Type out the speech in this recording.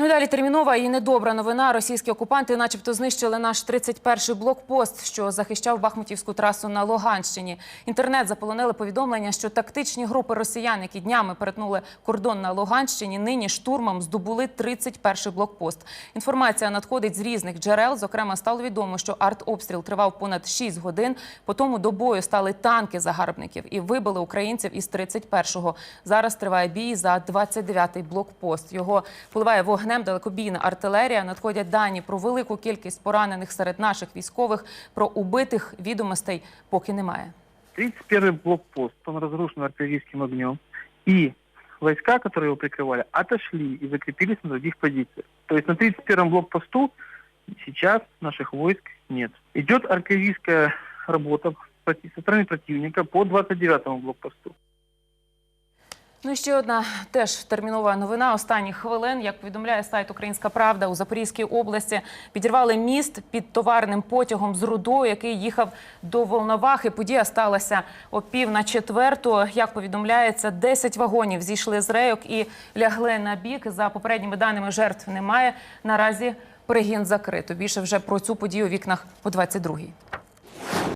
Ну і далі термінова і недобра новина. Російські окупанти, начебто, знищили наш 31-й блокпост, що захищав Бахмутівську трасу на Луганщині. Інтернет заполонили повідомлення, що тактичні групи росіян, які днями перетнули кордон на Луганщині, нині штурмом здобули 31-й блокпост. Інформація надходить з різних джерел. Зокрема, стало відомо, що артобстріл тривав понад 6 годин. По тому до бою стали танки загарбників і вибили українців із 31-го. Зараз триває бій за 29-й блокпост. Його поливає вогнем далекобійна артилерія. Надходять дані про велику кількість поранених серед наших військових. Про убитих відомостей поки немає. 31-й блокпост, он разрушен артиллерийским огнем. И войска, которые его прикрывали, отошли и закрепились на других позициях. То есть на 31-м блокпосту сейчас наших войск нет. Идет артиллерийская работа проти- со стороны противника по 29-му блокпосту. Ну і ще одна теж термінова новина останніх хвилин. Як повідомляє сайт Українська Правда у Запорізькій області, підірвали міст під товарним потягом з рудою, який їхав до Волновахи. Подія сталася о пів на четверту. Як повідомляється, 10 вагонів зійшли з рейок і лягли на бік. За попередніми даними жертв немає. Наразі перегін закрито. Більше вже про цю подію у вікнах о 22-й.